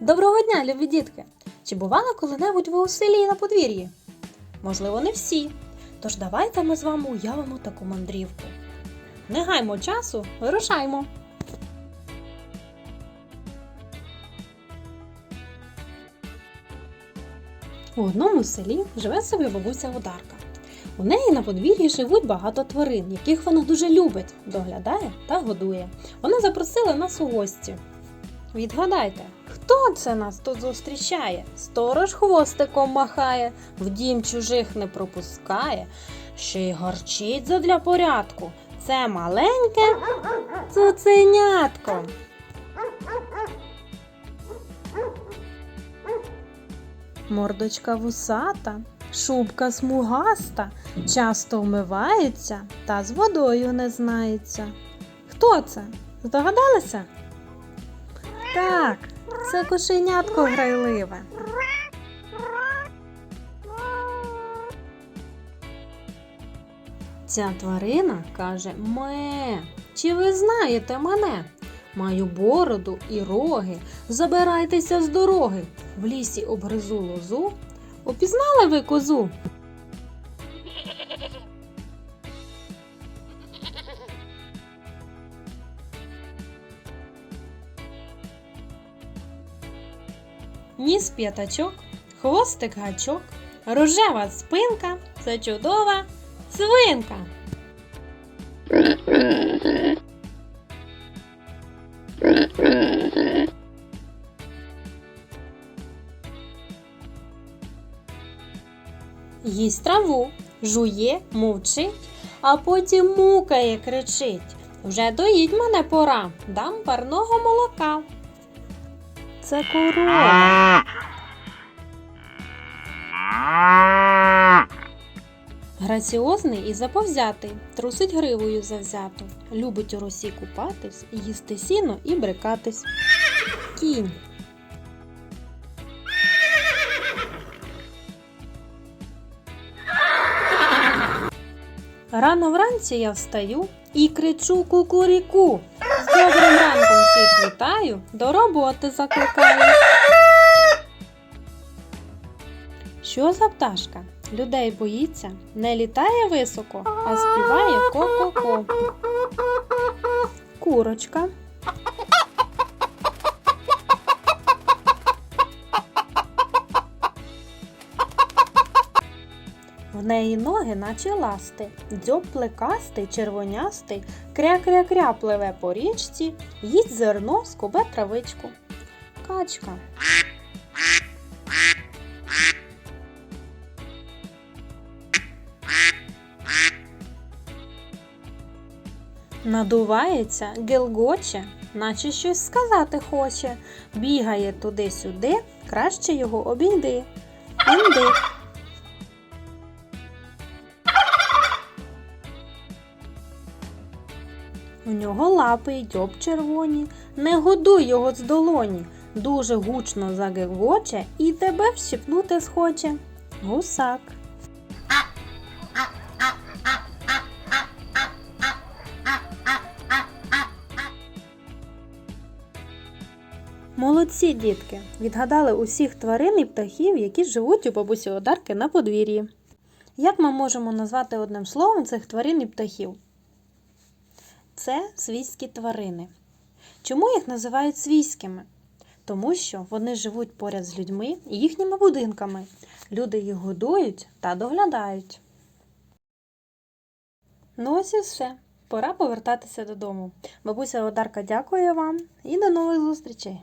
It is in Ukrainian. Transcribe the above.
Доброго дня, любі дітки! Чи бували коли-небудь ви у селі на подвір'ї? Можливо, не всі. Тож давайте ми з вами уявимо таку мандрівку. Не гаймо часу, вирушаймо! У одному селі живе собі бабуся Одарка. У неї на подвір'ї живуть багато тварин, яких вона дуже любить, доглядає та годує. Вона запросила нас у гості. Відгадайте, хто це нас тут зустрічає? Сторож хвостиком махає, в дім чужих не пропускає, ще й гарчить задля порядку. Це маленьке цуценятко. Мордочка вусата, шубка смугаста, часто вмивається та з водою не знається. Хто це? Здогадалися? Так, це кошенятко грайливе. Ця тварина каже Ме, чи ви знаєте мене? Маю бороду і роги. Забирайтеся з дороги. В лісі обгризу лозу. Опізнали ви козу? Ніс п'ятачок, хвостик гачок, рожева спинка це чудова свинка. Їсть траву, жує, мовчить, а потім мукає, кричить. Вже доїть мене пора, дам парного молока. Це корова. Граціозний і заповзятий, трусить гривою завзято, любить у росі купатись, їсти сіно і брикатись. Кінь. Рано вранці я встаю і кричу кукуріку. З добрим ранком всіх вітаю, до роботи закликаю. Що за пташка? Людей боїться, не літає високо, а співає ко-ко-ко. Курочка. В неї ноги, наче ласти, дзьоб плекастий, червонястий, кря-кря-кря пливе по річці, їсть зерно, скубе травичку. Качка. Надувається, гелгоче, наче щось сказати хоче, бігає туди-сюди, краще його обійди. Індик. У нього лапи й дьоб червоні, не годуй його з долоні. Дуже гучно загегоче і тебе вщипнути схоче. Гусак. Молодці, дітки! Відгадали усіх тварин і птахів, які живуть у бабусі Одарки на подвір'ї. Як ми можемо назвати одним словом цих тварин і птахів? Це свійські тварини. Чому їх називають свійськими? Тому що вони живуть поряд з людьми і їхніми будинками. Люди їх годують та доглядають. Ну ось і все. Пора повертатися додому. Бабуся Одарка дякує вам і до нових зустрічей!